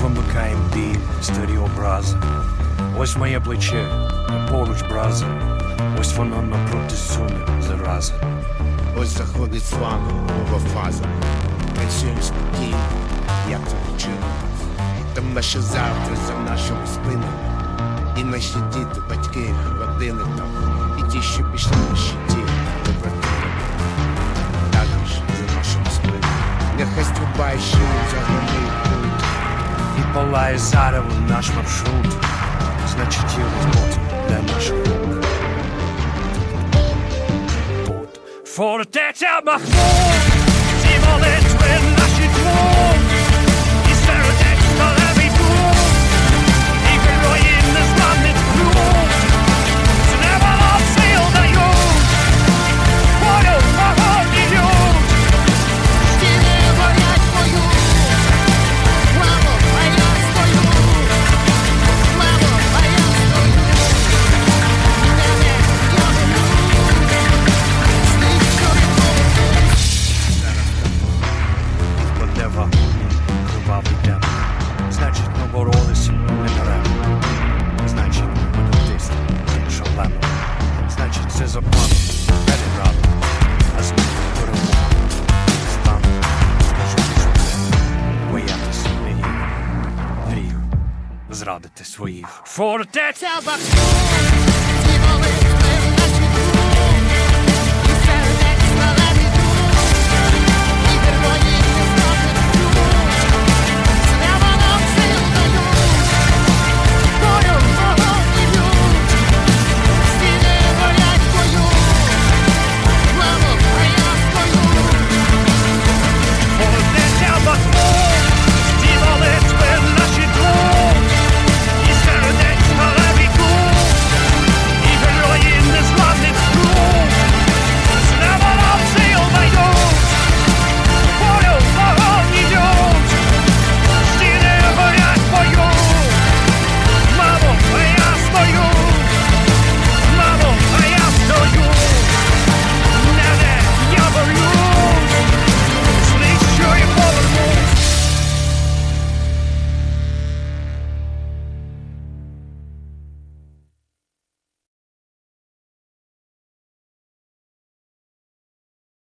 замикаєм біль, старі образи. Ось моє плече, поруч браза. Ось воно напроти суне зараза. Ось заходить з вами нова фаза. Працюємо спокійно, як це нас. Там наше завтра за нашими спинами. І наші діти, батьки, родини там. І ті, що пішли на щиті, побратими. Також за нашими спинами. Нехай стрибає загони культ. І палає зарево наш маршрут. Значить, є робота для наших рук. Тут фортеця Махмуд, ці Зрадити своїх. Фортеця! Ця бахмут,